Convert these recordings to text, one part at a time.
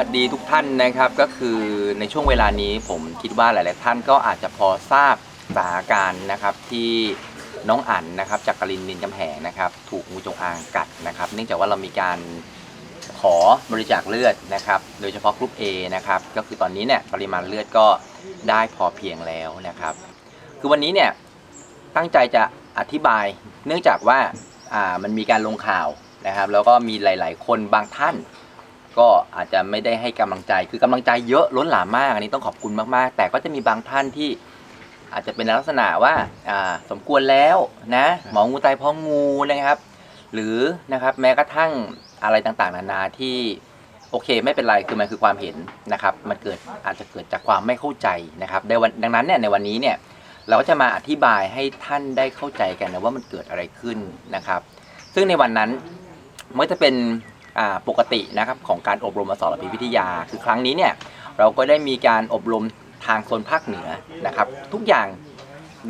สวัสดีทุกท่านนะครับ ก็คือในช่วงเวลานี้ผมคิดว่าหลาย ๆ ท่านก็อาจจะพอทราบสถานการณ์นะครับที่น้องอั๋นนะครับจากกลินนินกำแหงนะครับถูกงูจงอางกัดนะครับ เนื่องจากว่าเรามีการขอบริจาคเลือดนะครับ โดยเฉพาะกรุ๊ป A นะครับก็คือตอนนี้เนี่ยปริมาณเลือดก็ได้พอเพียงแล้วนะครับ คือวันนี้เนี่ยตั้งใจจะอธิบายเนื่องจากว่ามันมีการลงข่าวนะครับ แล้วก็มีหลาย ๆ คนบางท่าน ก็อาจจะไม่ได้ให้กำลังใจ คือกำลังใจเยอะล้นหลามมากอันนี้ต้องขอบคุณมากๆ แต่ก็จะมีบางท่านที่อาจจะเป็นลักษณะว่าอ่าสมควรแล้วนะหมองูตายเพราะงูนะครับ หรือนะครับแม้กระทั่งอะไรต่างๆ นานาที่โอเคไม่เป็นไรคือมันคือความเห็นนะครับ มันเกิดอาจจะเกิดจากความไม่เข้าใจนะครับในวันดังนั้นเนี่ยในวันนี้เนี่ยเราก็จะมาอธิบายให้ท่านได้เข้าใจกันนะว่ามันเกิดอะไรขึ้นนะครับ ซึ่งในวันนั้นมันก็จะเป็นอ่า ปกตินะครับของการอบรมอสรพิวิทยา คือครั้งนี้เนี่ยเราก็ได้มีการอบรมทางโซนภาคเหนือนะครับ ทุกอย่าง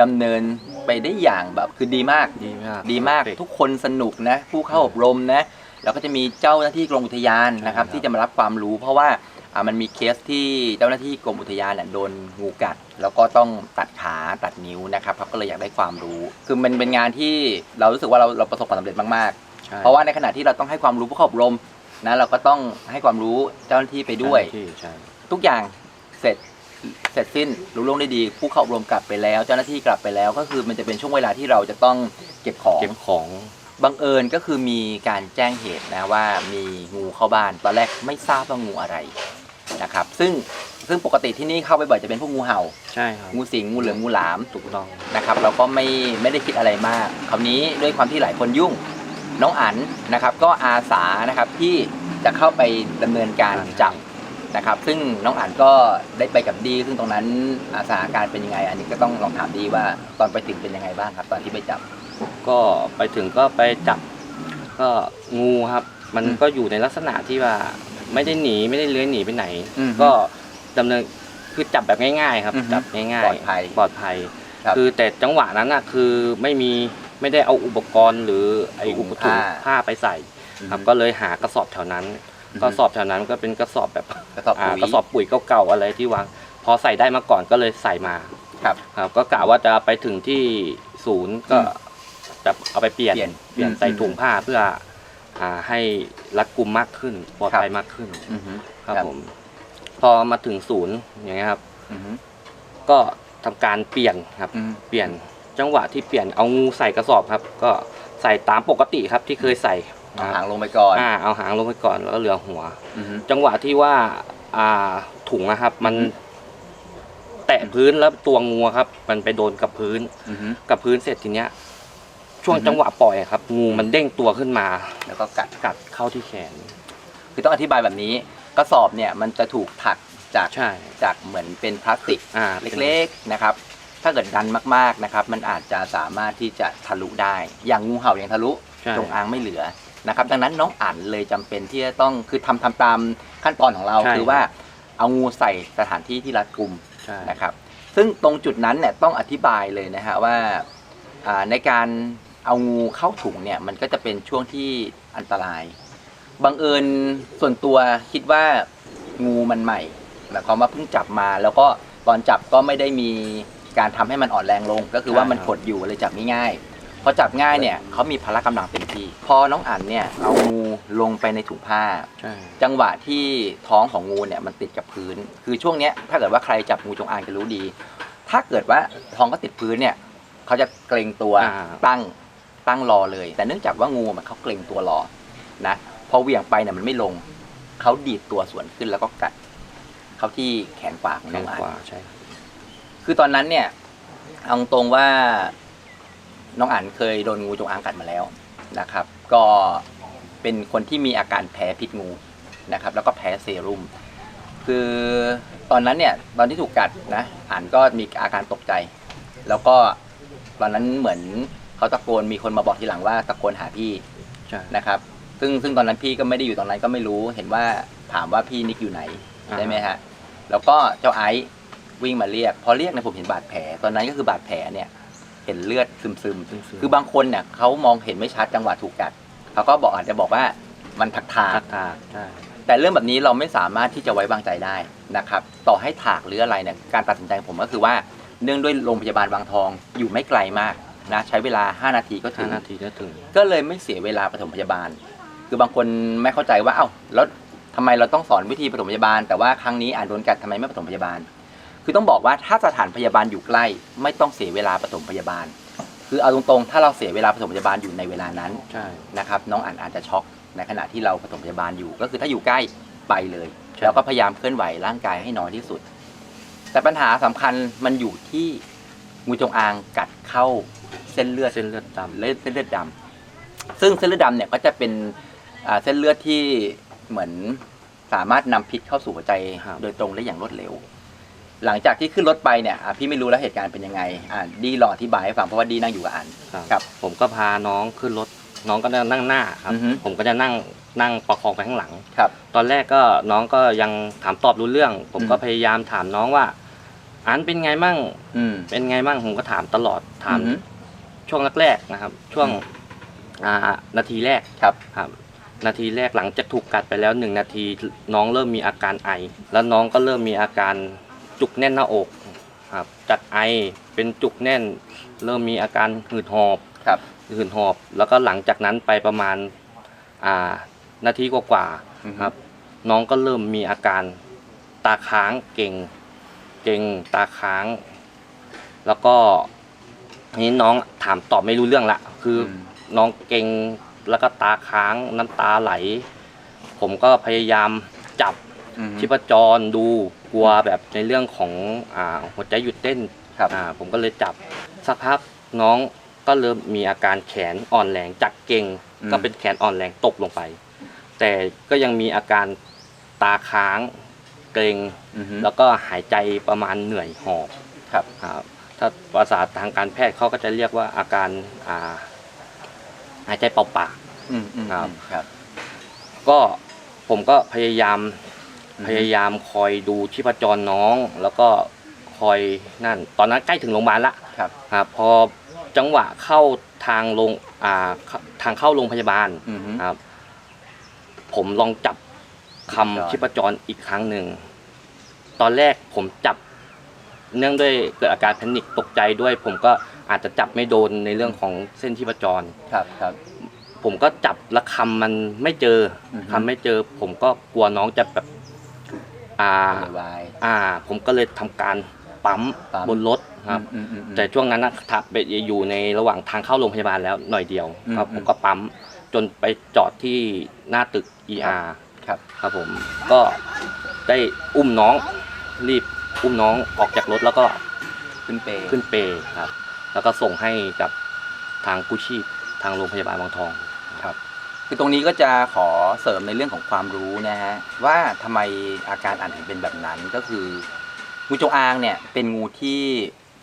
ดำเนินไปได้อย่างแบบคือดีมากดีมากดีมากทุกคนสนุกนะผู้เข้าอบรมนะแล้วก็จะมีเจ้าหน้าที่กรมอุทยานนะครับใช่ครับที่จะมารับความรู้ เพราะว่าอ่ามันมีเคสที่เจ้าหน้าที่กรมอุทยานเนี่ยโดนงูกัด แล้วก็ต้องตัดขาตัดนิ้วนะครับเขาก็เลยอยากได้ความรู้ คือมันเป็นงานที่เรารู้สึกว่าเราเราประสบความสำเร็จมาก ใช่ๆเพราะว่าในขณะที่เราต้องให้ความรู้ผู้เข้าอบรมนะเราก็ต้องให้ความรู้เจ้าหน้าที่ไปด้วย ที่ใช่ ทุกอย่างเสร็จเสร็จสิ้นรู้ล่วงได้ดี ผู้เข้าอบรมกลับไปแล้ว เจ้าหน้าที่กลับไปแล้ว ก็คือมันจะเป็นช่วงเวลาที่เราจะต้องเก็บของ เก็บของ บังเอิญก็คือมีการแจ้งเหตุนะว่ามีงูเข้าบ้านตอนแรกไม่ทราบว่างูอะไรนะครับ ซึ่งซึ่งปกติที่นี่เข้าไปบ่อยจะเป็นพวกงูเห่า ใช่ครับงูสิงงูเหลือมงูหลามถูกต้องนะครับ เราก็ไม่ไม่ได้คิดอะไรมากคราวนี้ด้วยความที่หลายคนยุ่ง น้องอั๋นนะครับ ก็อาสานะครับที่จะเข้าไปดำเนินการจับนะครับ ซึ่งน้องอั๋นก็ได้ไปกับดี ซึ่งตรงนั้นอาสถานการณ์เป็นยังไง อันนี้ก็ต้องลองถามดีว่าตอนไปถึงเป็นยังไงบ้างครับ ตอนที่ไปจับ ก็ไปถึงก็ไปจับ ก็งูครับ มันอืมก็อยู่ในลักษณะที่ว่าไม่ได้หนีไม่ได้เลื้อยหนีไปไหน อืมก็ดำเนินคือจับแบบง่าย ๆ ครับ อือฮึจับง่ายๆปลอดภัยปลอดภัย ครับ คือแต่จังหวะนั้นน่ะคือไม่มี ไม่ได้เอาอุปกรณ์หรือไอถุอุงปถุงผ้า ผ้าไปใส่ครับก็เลยหากระสอบแถวนั้นกระสอบแถวนั้นก็เป็นกระสอบแบบกระสอบอ่าปุ๋ยกระสอบปุ๋ยเก่าๆอะไรที่วาง พอใส่ได้มาก่อนก็เลยใส่มาครับครับก็กะว่าจะไปถึงที่ศูนย์ก็อืมจะเอาไปเปลี่ยนเปลี่ยนเปลี่ยนอืมใส่อืมถุงผ้าเพื่ออ่าให้รัดกุมมากขึ้นปลอดภัยมากขึ้น อือฮึครับผมพอมาถึงศูนย์อย่างเงี้ยครับ อือฮึก็ทำการเปลี่ยนครับ อืม เปลี่ยน จังหวะที่เปลี่ยนเอางูใส่กระสอบครับ ก็ใส่ตามปกติครับที่เคยใส่เอาครับหางลงไปก่อนอ่าเอาหางลงไปก่อนแล้วก็เหลือหัวอือฮึจังหวะที่ว่าอ่าถุงนะครับ มันอือฮึแตะพื้นแล้วตัวงูครับ มันไปโดนกับพื้นอือฮึกับพื้นเสร็จทีเนี้ย ช่วงอือฮึจังหวะปล่อยอะครับ งูมันเด้งตัวขึ้นมา แล้วก็กัดกัดเข้าที่แขน คือต้องอธิบายแบบนี้กระสอบเนี่ยมันจะถูกถักจากใช่จากเหมือนเป็นพลาสติกอ่าเล็กๆนะครับ ถ้าเกิดดันมากๆนะครับ มันอาจจะสามารถที่จะทะลุได้ อย่างงูเห่ายังทะลุใช่ จงอางไม่เหลือนะครับ ดังนั้นน้องอั๋นเลยจำเป็นที่จะต้องคือทำทำตามขั้นตอนของเรา ใช่ คือว่าเอางูใส่สถานที่ที่รัดกุม ใช่ นะครับซึ่งตรงจุดนั้นเนี่ยต้องอธิบายเลยนะฮะว่าอ่าในการเอางูเข้าถุงเนี่ยมันก็จะเป็นช่วงที่อันตรายบังเอิญส่วนตัวคิดว่างูมันใหม่หมายความว่าเพิ่งจับมา แล้วก็ตอนจับก็ไม่ได้มี การทำให้มันอ่อนแรงลง ก็คือว่ามันขดอยู่เลยจับไม่ง่ายพอจับง่ายเนี่ยเขามีพละกำลังเต็มที่ พอน้องอั๋นเนี่ยเอางูลงไปในถุงผ้า ใช่ จังหวะที่ท้องของงูเนี่ยมันติดกับพื้น คือช่วงเนี้ยถ้าเกิดว่าใครจับงูจงอางจะรู้ดี ถ้าเกิดว่าท้องก็ติดพื้นเนี่ยเขาจะเกรงตัวอ่า ตั้งตั้งรอเลย แต่เนื่องจากว่างูมันเขาเกรงตัวรอนะพอเหวี่ยงไปเนี่ยมันไม่ลงเขาดีดตัวสวนขึ้นแล้วก็กัด เขาที่แขนขวาของแรน้องงอันกว่าใช่คื อตอนนั้นเนี่ยเอาตรงว่าน้องอั๋นเคยโดนงูจงอางกัดมาแล้วนะครับ ก็เป็นคนที่มีอาการแพ้พิษงูนะครับ แล้วก็แพ้เซรุ่มคือตอนนั้นเนี่ยตอนที่ถูกกัดนะอั๋นก็มีอาการตกใจ แล้วก็ตอนนั้นเหมือนเขาตะโกนมีคนมาบอกทีหลังว่าตะโกนหาพี่ใช่นะครับ ซึ่งซึ่งตอนนั้นพี่ก็ไม่ได้อยู่ตรงนั้นก็ไม่รู้ เห็นว่าถามว่าพี่นิกอยู่ไหนอ่าใช่ไหมฮะแล้วก็เจ้าไอซ์ วิ่งมาเรียก พอเรียกเนี่ยผมเห็นบาดแผล ตอนนั้นก็คือบาดแผลเนี่ยเห็นเลือดซึมๆซึ่งคือบางคนเนี่ยเขามองเห็นไม่ชัดจังหวะถูกกัดเขาก็บอกอาจจะบอกว่ามันถักทาทักทากใช่แต่เรื่องแบบนี้เราไม่สามารถที่จะไว้วางใจได้นะครับ ต่อให้ถากหรืออะไรเนี่ยการตัดสินใจของผมก็คือว่าเนื่องด้วยโรงพยาบาลบางทองอยู่ไม่ไกลมากนะใช้เวลา 5 นาทีก็ถึห้างนาทีก็ถึง ก็เลยไม่เสียเวลาปฐมพยาบาล คือบางคนไม่เข้าใจว่าเอ้าแล้วทำไมเราต้องสอนวิธีปฐมพยาบาล แต่ว่าครั้งนี้อ่านโดนกัดทำไมไม่ปฐมพยาบาล คือต้องบอกว่าถ้าสถานพยาบาลอยู่ใกล้ ไม่ต้องเสียเวลาปฐมพยาบาล คือเอาตรงๆ ถ้าเราเสียเวลาปฐมพยาบาลอยู่ในเวลานั้นใช่นะครับน้องอ่านอาจจะช็อกในขณะที่เราปฐมพยาบาลอยู่ ก็คือถ้าอยู่ใกล้ไปเลยใช่แล้วก็พยายามเคลื่อนไหวร่างกายให้น้อยที่สุด แต่ปัญหาสำคัญมันอยู่ที่งูจงอางกัดเข้าเส้นเลือดเส้นเลือดดำเลือดเส้นเลือดดำซึ่งเส้นเลือดดำเนี่ยก็จะเป็นอ่าเส้นเลือดที่เหมือนสามารถนำพิษเข้าสู่หัวใจครับโดยตรงได้อย่างรวดเร็ว หลังจากที่ขึ้นรถไปเนี่ยอะพี่ไม่รู้แล้วเหตุการณ์เป็นยังไงอ่าดีลองอธิบายให้ฟังเพราะว่าดีนั่งอยู่กับอัน ครับผมก็พาน้องขึ้นรถน้องก็นั่งหน้าครับ อือฮึ ผมก็จะนั่งนั่งประคองไปข้างหลัง ครับ ตอนแรกก็น้องก็ยังถามตอบรู้เรื่อง ผมก็อืม พยายามถามน้องว่าอันเป็นไงมั่ง อืมเป็นไงมั่งผมก็ถามตลอดถามอือฮึ ช่วงแรกๆนะครับ ช่วงอืม อ่านาทีแรกครับ ครับ นาทีแรกหลังจากถูกกัดไปแล้วหนึ่งนาทีน้องเริ่มมีอาการไอ แล้วน้องก็เริ่มมีอาการ จุกแน่นหน้าอกครับจากไอเป็นจุกแน่น เริ่มมีอาการหืดหอบครับหืดหอบ แล้วก็หลังจากนั้นไปประมาณอ่านาทีกว่าๆอือฮึครับ น้องก็เริ่มมีอาการตาค้างเก่ง เก่งตาค้าง แล้วก็ทีนี้น้องถามตอบไม่รู้เรื่องละคืออมน้องเก่งแล้วก็ตาค้างน้ำตาไหล ผมก็พยายามจับอืม ชีพจรดูกลัวแบบในเรื่องของอ่าหัวใจหยุดเต้นครับอ่าผมก็เลยจับสักพักน้องก็เริ่มมีอาการแขนอ่อนแรงจากเก่งอืม ก็เป็นแขนอ่อนแรงตกลงไป แต่ก็ยังมีอาการตาค้างเกรงอือฮึ แล้วก็หายใจประมาณเหนื่อยหอบครับ อ่าถ้าภาษาทางการแพทย์เขาก็จะเรียกว่าอาการอ่าหายใจเป่าปาก อืมอืมครับ ครับ ก็ผมก็พยายามอือฮึ พยายามคอยดูชีพจรน้อง แล้วก็คอยนั่น ตอนนั้นใกล้ถึงโรงพยาบาลละครับครับพอจังหวะเข้าทางลงอ่าเข้าทางเข้าโรงพยาบาลอือฮึ ครับ ผมลองจับคำชีชีพพจจรรอีกครั้งหนึ่ง ตอนแรกผมจับ เนื่องด้วยเกิดอาการแพนิคตกใจด้วย ผมก็อาจจะจับไม่โดนในเรื่องของเส้นชีพจร ครับครับ ผมก็จับแล้วคำมันไม่เจอออฮึ คำไม่เจอ ผมก็กลัวน้องจะแบบ อ่าโวยวาย อ่า ผมก็เลยทำการปั๊มปั๊ม บนรถครับ อืมอืมอืม แต่ช่วงนั้นนะทับไปอยู่ในระหว่างทางเข้าโรงพยาบาลแล้วหน่อยเดียวอืมครับ อืม ผมก็ปั๊มจนไปจอดที่หน้าตึก ER ครับ ครับผมก็ได้อุ้มน้องรีบอุ้มน้องออกจากรถแล้วก็ขึ้นเปรย์ขึ้นเปรย์ครับ แล้วก็ส่งให้กับทางกู้ชีพทางโรงพยาบาลบางทอง ครับคือตรงนี้ก็จะขอเสริมในเรื่องของความรู้นะฮะว่าทำไมอาการอ่านถึงเป็นแบบนั้นก็คืองูจงอางเนี่ยเป็นงูที่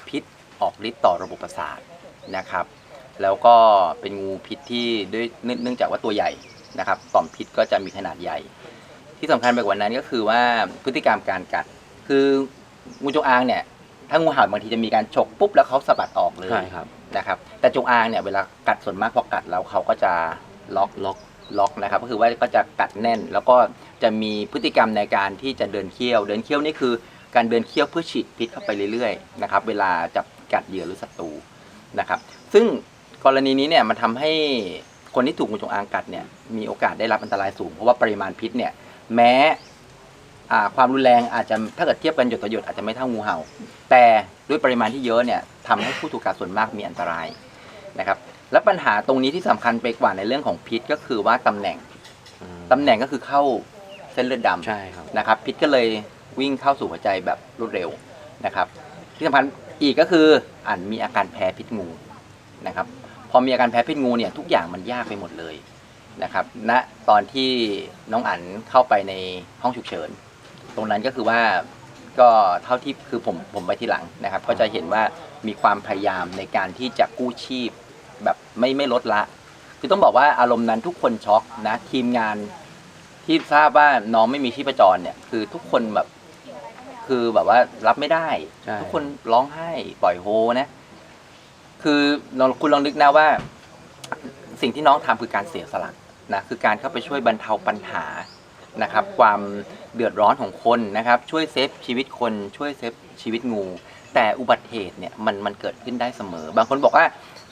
พิษออกฤทธิ์ต่อระบบประสาทนะครับ แล้วก็เป็นงูพิษที่ด้วยเนื่องเนื่องจากว่าตัวใหญ่นะครับต่อมพิษก็จะมีขนาดใหญ่ ที่สำคัญไปกว่านั้นก็คือว่าพฤติกรรมการกัด คืองูจงอางเนี่ยถ้างูเห่าบางทีจะมีการฉกปุ๊บแล้วเขาสะบัดออกเลยใช่ครับนะครับ แต่จงอางเนี่ยเวลากัดส่วนมากพอกัดแล้วเขาก็จะ ล็อกล็อกล็อกนะครับก็คือว่าก็จะกัดแน่น แล้วก็จะมีพฤติกรรมในการที่จะเดินเคี้ยว เดินเคี้ยวนี่คือการเดินเคี้ยวเพื่อฉีดพิษเข้าไปเรื่อยๆนะครับเวลาจับกัดเหยื่อหรือศัตรูนะครับ ซึ่งกรณีนี้เนี่ยมันทำให้คนที่ถูกงูจงอางกัดเนี่ยมีโอกาสได้รับอันตรายสูง เพราะว่าปริมาณพิษเนี่ยแม้อ่าความรุนแรงอาจจะถ้าเกิดเทียบกันหยดต่อหยดอาจจะไม่เท่างูเห่า แต่ด้วยปริมาณที่เยอะเนี่ยทำให้ผู้ถูกกัดส่วนมากมีอันตรายนะครับ และปัญหาตรงนี้ที่สำคัญไปกว่าในเรื่องของพิษก็คือว่าตำแหน่งอืมตำแหน่งก็คือเข้าเส้นเลือดดำ ใช่ครับ นะครับพิษก็เลยวิ่งเข้าสู่หัวใจแบบรวดเร็วนะครับที่สำคัญอีกก็คืออ่านมีอาการแพ้พิษงูนะครับพอมีอาการแพ้พิษงูเนี่ยทุกอย่างมันยากไปหมดเลยนะครับณตอนที่น้องอั๋นเข้าไปในห้องฉุกเฉิน ตรงนั้นก็คือว่าก็เท่าที่คือผมผมไปทีหลังนะครับก็จะเห็นว่ามีความพยายามในการที่จะกู้ชีพ แบบไม่ไม่ลดละ คือต้องบอกว่าอารมณ์นั้นทุกคนช็อกนะทีมงานที่ทราบว่าน้องไม่มีชีพจรเนี่ย คือทุกคนแบบคือแบบว่ารับไม่ได้ ใช่ ทุกคนร้องไห้ปล่อยโฮนะ คือลองคุณลองนึกนะว่า สิ่งที่น้องทำคือการเสียสละนะคือการเข้าไปช่วยบรรเทาปัญหานะครับ ความเดือดร้อนของคนนะครับ ช่วยเซฟชีวิตคนช่วยเซฟชีวิตงู แต่อุบัติเหตุเนี่ยมันมันเกิดขึ้นได้เสมอ บางคนบอกว่า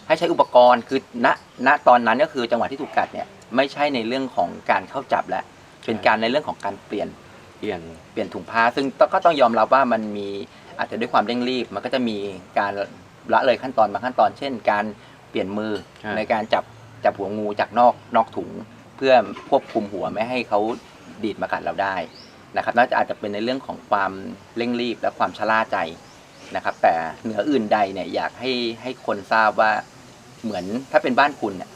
ให้ใช้อุปกรณ์คือณณตอนนั้นก็คือจังหวะที่ถูกกัดเนี่ยไม่ใช่ในเรื่องของการเข้าจับแล้วเป็นการในเรื่องของการเปลี่ยนเปลี่ยนเปลี่ยนถุงผ้า ซึ่งก็ต้องยอมรับว่ามันมีอาจจะด้วยความเร่งรีบ มันก็จะมีการละเลยขั้นตอนบางขั้นตอน เช่น การเปลี่ยนมือใช่ในการจับจับหัวงูจากนอกนอกถุง เพื่อควบคุมหัวไม่ให้เขาดีดมากัดเราได้นะครับน่าจะอาจจะเป็นในเรื่องของความเร่งรีบและความชะล่าใจนะครับ แต่เหนืออื่นใดเนี่ยอยากให้ให้คนทราบว่า เหมือนถ้าเป็นบ้านคุณเนี่ย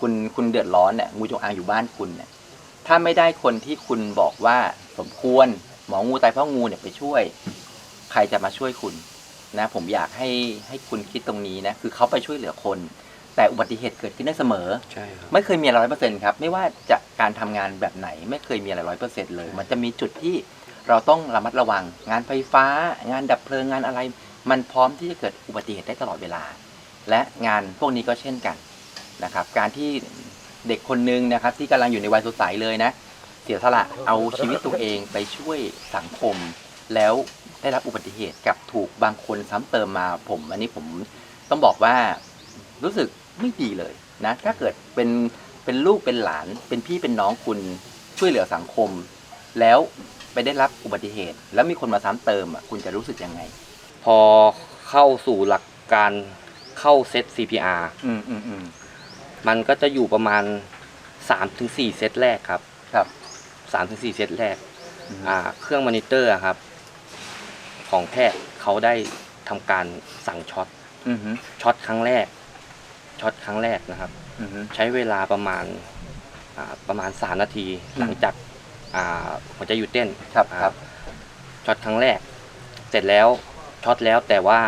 คุณคุณเดือดร้อนเนี่ยงูจงอางอยู่บ้านคุณเนี่ยถ้าไม่ได้คนที่คุณบอกว่าสมควรหมองูตายเพราะงูเนี่ยไปช่วย ใครจะมาช่วยคุณนะ ผมอยากให้ให้คุณคิดตรงนี้นะคือเขาไปช่วยเหลือคน แต่อุบัติเหตุเกิดขึ้นได้เสมอใช่ครับไม่เคยมีอะไรร้อยเปอร์เซ็นต์ครับ ไม่ว่าจะการทำงานแบบไหน ไม่เคยมีอะไรร้อยเปอร์เซ็นต์เลย มันจะมีจุดที่เราต้องระมัดระวังงานไฟฟ้า งานดับเพลิงงานอะไร มันพร้อมที่จะเกิดอุบัติเหตุได้ตลอดเวลา และงานพวกนี้ก็เช่นกันนะครับ การที่เด็กคนนึงนะครับ ที่กำลังอยู่ในวัยสดใสเลยนะ เสียสละเอาชีวิตตัวเองไปช่วยสังคม แล้วได้รับอุบัติเหตุกับถูกบางคนซ้ำเติมมาผม อันนี้ผมต้องบอกว่ารู้สึกไม่ดีเลยนะถ้าเกิดเป็นเป็นลูกเป็นหลาน เป็นพี่เป็นน้องคุณช่วยเหลือสังคม แล้วไปได้รับอุบัติเหตุ แล้วมีคนมาซ้ำเติมอะคุณจะรู้สึกยังไง พอเข้าสู่หลักการ เข้าเซต CPR อืมอืมอืม มันก็จะอยู่ประมาณ3-4เซตแรกครับครับ3-4เซตแรก อืม อ่า เครื่องมอนิเตอร์อะครับ ของแพทย์เขาได้ทำการสั่งช็อตอืมฮึช็อตครั้งแรกช็อตครั้งแรกนะครับ อืมฮึใช้เวลาประมาณอ่าประมาณ3นาที อืมหลังจากอ่าหัวใจหยุดเต้นครับอ่าครับ ช็อตครั้งแรก เสร็จแล้วช็อตแล้วแต่ว่า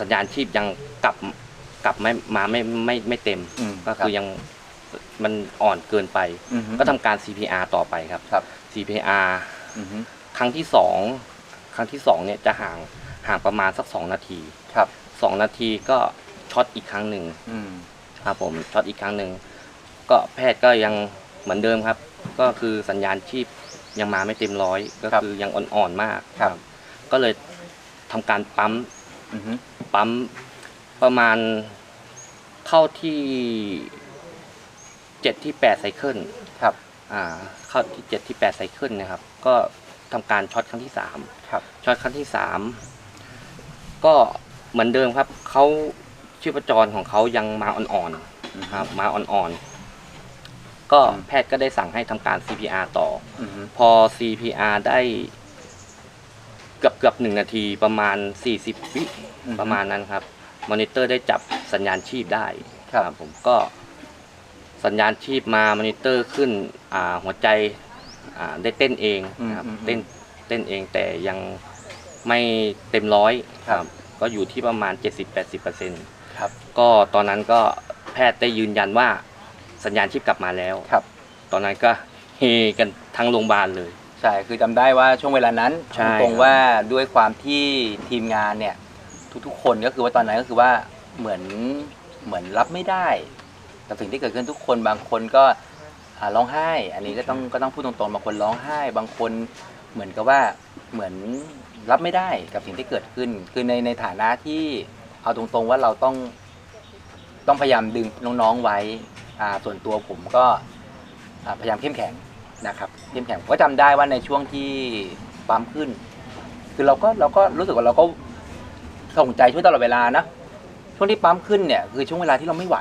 สัญญาณชีพยังกลับกลับไม่มาไม่ไม่ไม่เต็มอืมก็คือยังมันอ่อนเกินไปอืมฮึก็ทำการ CPR ต่อไปครับครับ CPR อืมฮึครั้งที่สองครั้งที่สองเนี่ยจะห่างห่างประมาณสักสองนาทีครับสองนาทีก็ช็อตอีกครั้งหนึ่งอืมครับผมช็อตอีกครั้งหนึ่งก็แพทย์ก็ยังเหมือนเดิมครับ ก็คือสัญญาณชีพยังมาไม่เต็มร้อยก็คือยังอ่อนๆมากครับ ก็เลยทำการปั๊มอืมฮึ ปั๊มประมาณเข้าที่เจ็ดที่แปดไซเคิลครับ อ่า เข้าที่เจ็ดที่แปดไซเคิลนะครับ ก็ทำการช็อตครั้งที่สามครับ ช็อตครั้งที่สามก็เหมือนเดิมครับเขาชีพจรของเขายังมาอ่อนๆครับมาอ่อนๆก็อืมแพทย์ก็ได้สั่งให้ทำการ CPR ต่ออืมฮึพอ CPR ได้เกือบเกือบหนึ่งนาทีประมาณ 40 วิประมาณนั้นครับ มอนิเตอร์ได้จับสัญญาณชีพได้ครับผมก็สัญญาณชีพมามอนิเตอร์ขึ้นอ่าหัวใจอ่าได้เต้นเองนะครับอืมอืมเต้นเต้นเองแต่ยังไม่เต็มร้อยครับ ก็อยู่ที่ประมาณ 70-80%ครับก็ตอนนั้นก็แพทย์ได้ยืนยันว่าสัญญาณชีพกลับมาแล้ว ครับ ตอนนั้นก็เฮกันทั้งโรงพยาบาลเลย ใช่ คือจำได้ว่าช่วงเวลานั้นใช่ตรงๆว่าด้วยความที่ทีมงานเนี่ย ทุกๆ คนก็คือว่าตอนนั้นก็คือว่าเหมือนเหมือนรับไม่ได้ กับสิ่งที่เกิดขึ้นทุกคนบางคนก็อ่าร้องไห้ อันนี้ก็ต้องก็ต้องพูดตรงๆบางคนร้องไห้ บางคนเหมือนกับว่าเหมือนรับไม่ได้กับสิ่งที่เกิดขึ้น คือในในฐานะที่เอาตรงๆว่าเราต้องต้องพยายามดึงน้องๆไว้อ่าส่วนตัวผมก็อ่าพยายามเข้มแข็ง นะครับเข้มแข็งผมก็จำได้ว่าในช่วงที่ปั๊มขึ้น คือเราก็เราก็รู้สึกว่าเราก็ส่งใจช่วยตลอดเวลานะช่วงที่ปั๊มขึ้นเนี่ยคือช่วงเวลาที่เราไม่ไหว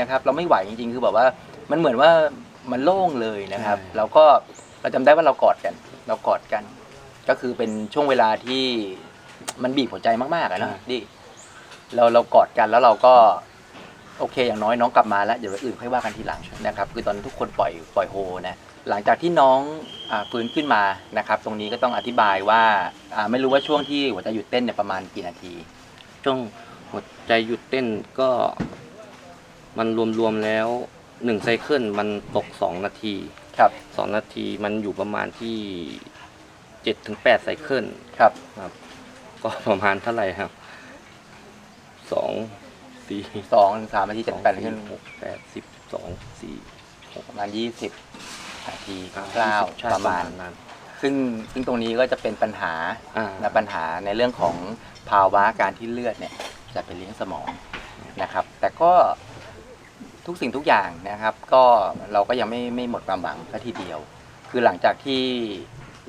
นะครับ เราไม่ไหวจริงๆ คือแบบว่ามันเหมือนว่ามันโล่งเลยนะครับใช่เราก็เราจำได้ว่าเรากอดกัน เรากอดกัน ก็คือเป็นช่วงเวลาที่มันบีบหัวใจมากๆอะนะดิเราเรากอดกันแล้วเราก็โอเคอย่างน้อยน้องกลับมาแล้วเดี๋ยวอื่นค่อยว่ากันทีหลังนะครับ คือตอนนั้นทุกคนปล่อยปล่อยโฮนะ หลังจากที่น้องอาฟื้นขึ้นมานะครับ ตรงนี้ก็ต้องอธิบายว่าอ่าไม่รู้ว่าช่วงที่หัวใจหยุดเต้นเนี่ยประมาณกี่นาที ช่วงหัวใจหยุดเต้นก็ มันรวมๆแล้วหนึ่งไซเคิลมันตกสองนาทีครับสองนาทีมันอยู่ประมาณที่เจ็ดถึงแปดไซเคิลครับก็ประมาณเท่าไหร่ครับสองสี่สองถึงสามนาทีเจ็ดแปดขึ้นหกแปดสิบสองสี่ประมาณยี่สิบนา ทีคร่าวๆใช่ประมาณนั้นซึ่งซึ่งตรงนี้ก็จะเป็นปัญหาอ่าและปัญหาในเรื่องของภาวะการที่เลือดเนี่ยจะไปเลี้ยงสมองนะครับ แต่ก็ทุกสิ่งทุกอย่างนะครับ ก็เราก็ยังไม่ไม่หมดความหวังซะทีเดียว คือหลังจากที่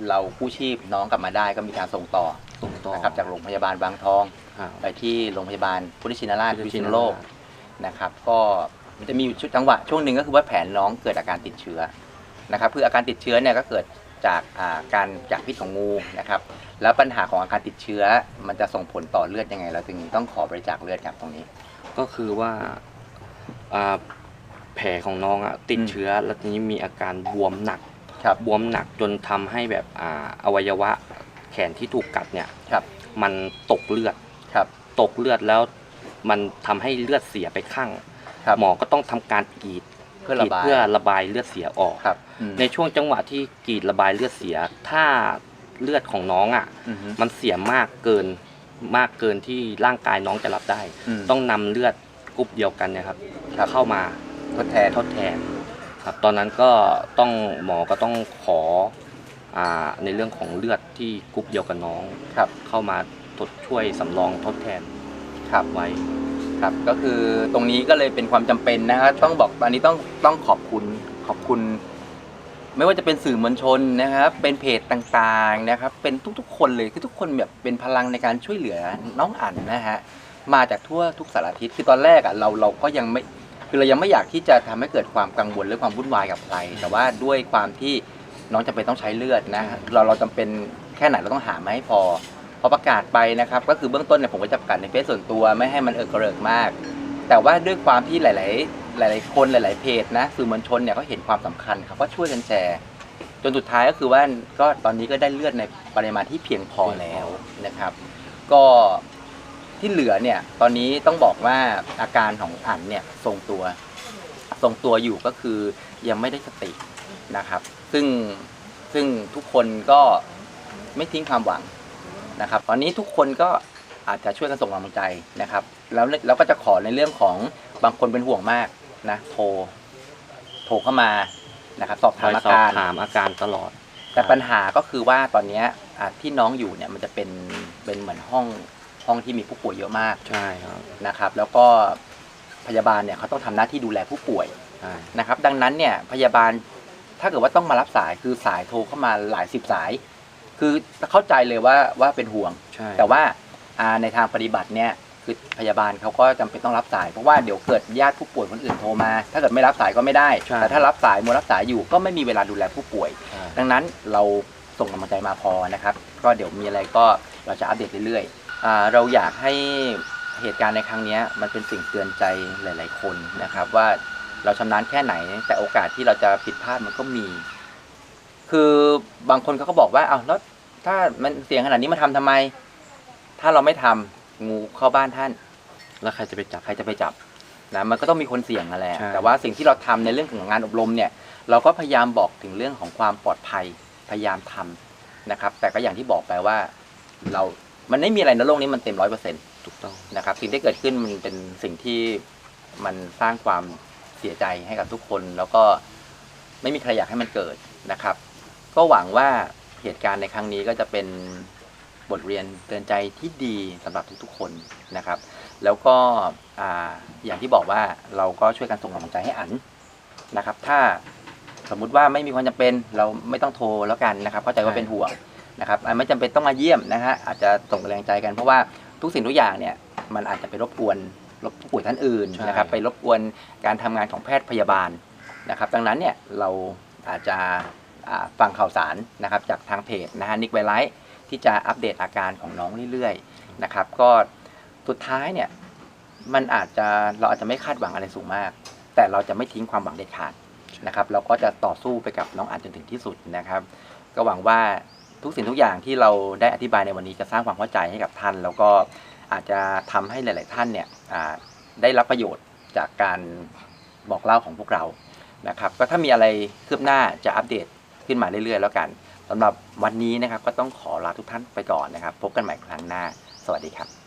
เรากู้ชีพน้องกลับมาได้ก็มีการส่งต่อตรงต่อนะครับจากโรงพยาบาลบางทองอ่าไปที่โรงพยาบาลพุทธชินราชพุทธพิชิษนณุราชโลกนะครับ ก็มันจะมีอยู่ชุดจังหวะช่วงหนึ่งก็คือว่าแผนน้องเกิดอาการติดเชื้อ นะครับคืออาการติดเชื้อเนี่ยก็เกิดจากอ่าการจากพิษของงูนะครับ แล้วปัญหาของอาการติดเชื้อมันจะส่งผลต่อเลือดยังไง เราจึงต้องขอบริจาคเลือดครับตรงนี้ ก็คือว่าอ่าแผลของน้องอะติดอืมเชื้อแล้วทีนี้มีอาการบวมหนักครับบวมหนักจนทำให้แบบอ่าอวัยวะแขนที่ถูกกัดเนี่ยครับมันตกเลือดครับตกเลือดแล้วมันทำให้เลือดเสียไปข้างครับหมอก็ต้องทำการกรีด เพื่อกรีระดบาย เพื่อระบายเลือดเสียออก ครับอืมในช่วงจังหวะที่กรีดระบายเลือดเสีย ถ้าเลือดของน้องอะ อือฮึ มันเสียมากเกินมากเกินที่ร่างกายน้องจะรับได้ อืมต้องนำเลือดกรุ๊ปเดียวกันเนะครับ ครับ เข้ามาทดแทน ทดแทนครับ ตอนนั้นก็ต้องหมอก็ต้องขออ่าในเรื่องของเลือดที่กรุ๊ปเดียวกับน้องครับ เข้ามาทดช่วยสำรองทดแทนครับไว้ ครับก็คือตรงนี้ก็เลยเป็นความจำเป็นนะครับต้องบอกอันนี้ต้องต้องขอบคุณขอบคุณ ไม่ว่าจะเป็นสื่อมวลชนนะครับ เป็นเพจต่างๆนะครับ เป็นทุกๆ คนเลยคือทุกคนแบบเป็นพลังในการช่วยเหลือน้องอั๋นนะฮะมาจากทั่วทุกสารทิศคือตอนแรกอะเราเราก็ยังไม่คือเรายังไม่อยากที่จะทำให้เกิดความกังวลหรือความวุ่นวายกับใคร แต่ว่าด้วยความที่น้องจำเป็นต้องใช้เลือดนะเราเราจำเป็นแค่ไหนเราต้องหามาให้พอพ อประกาศไปนะครับ ก็คือเบื้องต้นเนี่ยผมก็จะประกาศในเฟซส่วนตัวไม่ให้มันเอิกระเริกมาก แต่ว่าด้วยความที่หลาย ๆ หลาย ๆ คนหลาย ๆ เพจนะสื่อมวลชนเนี่ยเขาเห็นความสำคัญครับก็ช่วยกันแชร์จนสุดท้ายก็คือว่าก็ตอนนี้ก็ได้เลือดในปริมาณที่เพียงพอแล้วนะครับ ก็ที่เหลือเนี่ยตอนนี้ต้องบอกว่าอาการของอันเนี่ยทรงตัวทรงตัวอยู่ก็คือยังไม่ได้สตินะครับ ซึ่งซึ่งทุกคนก็ไม่ทิ้งความหวัง นะครับ ตอนนี้ทุกคนก็อาจจะช่วยกันส่งกำลังใจนะครับ แล้วเราก็จะขอในเรื่องของบางคนเป็นห่วงมากนะโทรโทรเข้ามานะครับ สอบคถาอมยอาสอบการถามอาการตลอด แต่ปัญหาก็คือว่าตอนเนี้ยอ่าที่น้องอยู่เนี่ยมันจะเป็นเป็นเหมือนห้องห้องที่มีผู้ป่วยเยอะมากใช่ครับนะครับ แล้วก็พยาบาลเนี่ยเขาต้องทำหน้าที่ดูแลผู้ป่วยใช่นะครับ ดังนั้นเนี่ยพยาบาลถ้าเกิดว่าต้องมารับสายคือสายโทรเข้ามาหลายสิบสาย คือเข้าใจเลยว่าว่าเป็นห่วง ใช่ แต่ว่าอ่าในทางปฏิบัติเนี่ยคือพยาบาลเขาก็จำเป็นต้องรับสาย เพราะว่าเดี๋ยวเกิดญาติผู้ป่วยคนอื่นโทรมา ถ้าเกิดไม่รับสายก็ไม่ได้แต่ถ้ารับสายมัวรับสายอยู่ก็ไม่มีเวลาดูแลผู้ป่วย ใช่ ดังนั้นเราส่งกำลังใจมาพอนะครับ ก็เดี๋ยวมีอะไรก็เราจะอัปเดตเรื่อยๆอ่าเราอยากให้เหตุการณ์ในครั้งเนี้ยมันเป็นสิ่งเตือนใจหลาย ๆ คนนะครับ ว่าเราชำนาญแค่ไหน แต่โอกาสที่เราจะผิดพลาดมันก็มี คือบางคนเขาก็บอกว่าเอาวแล้วถ้ามันเสียงขนาดนี้มาทำทำไม ถ้าเราไม่ทำงูเข้าบ้านท่าน แล้วใครจะไปจับ ใครจะไปจับนะมันก็ต้องมีคนเสี่ยงนั่นแหละใช่ แต่ว่าสิ่งที่เราทำในเรื่องของงานอบรมเนี่ย เราก็พยายามบอกถึงเรื่องของความปลอดภัยพยายามทำนะครับ แต่ก็อย่างที่บอกไปว่าเรา มันไม่มีอะไรในโลกนี้มันเต็มร้อยเปอร์เซ็นต์ถูกต้อง นะครับสิ่งที่เกิดขึ้นมันเป็นสิ่งที่มันสร้างความเสียใจให้กับทุกคน แล้วก็ไม่มีใครอยากให้มันเกิดนะครับ ก็หวังว่าเหตุการณ์ในครั้งนี้ก็จะเป็นบทเรียนเตือนใจที่ดีสำหรับทุกๆคนนะครับ แล้วก็อ่าอย่างที่บอกว่าเราก็ช่วยกันส่งกำลังใจให้อันนะครับ ถ้าสมมุติว่าไม่มีความจำเป็นเราไม่ต้องโทรแล้วกันนะครับ เข้าใจว่าเป็นห่วงนะครับอ่าไม่จำเป็นต้องมาเยี่ยมนะฮะอาจจะส่งกำลังใจกันเพราะว่าทุกสิ่งทุกอย่างเนี่ยมันอาจจะไปรบกวนรบผู้ป่วยท่านอื่นใช่นะครับ ไปรบกวนการทำงานของแพทย์พยาบาลนะครับ ดังนั้นเนี่ยเราอาจจะอ่า ฟังข่าวสารนะครับจากทางเพจนะฮะนิกไวไลท์ที่จะอัปเดตอาการของน้องเรื่อยๆนะครับ ก็สุดท้ายเนี่ยมันอาจจะเราอาจจะไม่คาดหวังอะไรสูงมาก แต่เราจะไม่ทิ้งความหวังเด็ดขาดนะครับ เราก็จะต่อสู้ไปกับน้องอันจนถึงที่สุดนะครับ ก็หวังว่าทุกสิ่งทุกอย่างที่เราได้อธิบายในวันนี้จะสร้างความเข้าใจให้กับท่าน แล้วก็อาจจะทำให้หลาย ๆ ท่านเนี่ยได้รับประโยชน์จากการบอกเล่าของพวกเรานะครับ ก็ถ้ามีอะไรคืบหน้าจะอัปเดต ขึ้นมาเรื่อยๆ แล้วกันสำหรับวันนี้นะครับก็ต้องขอลาทุกท่านไปก่อนนะครับ พบกันใหม่ครั้งหน้า สวัสดีครับ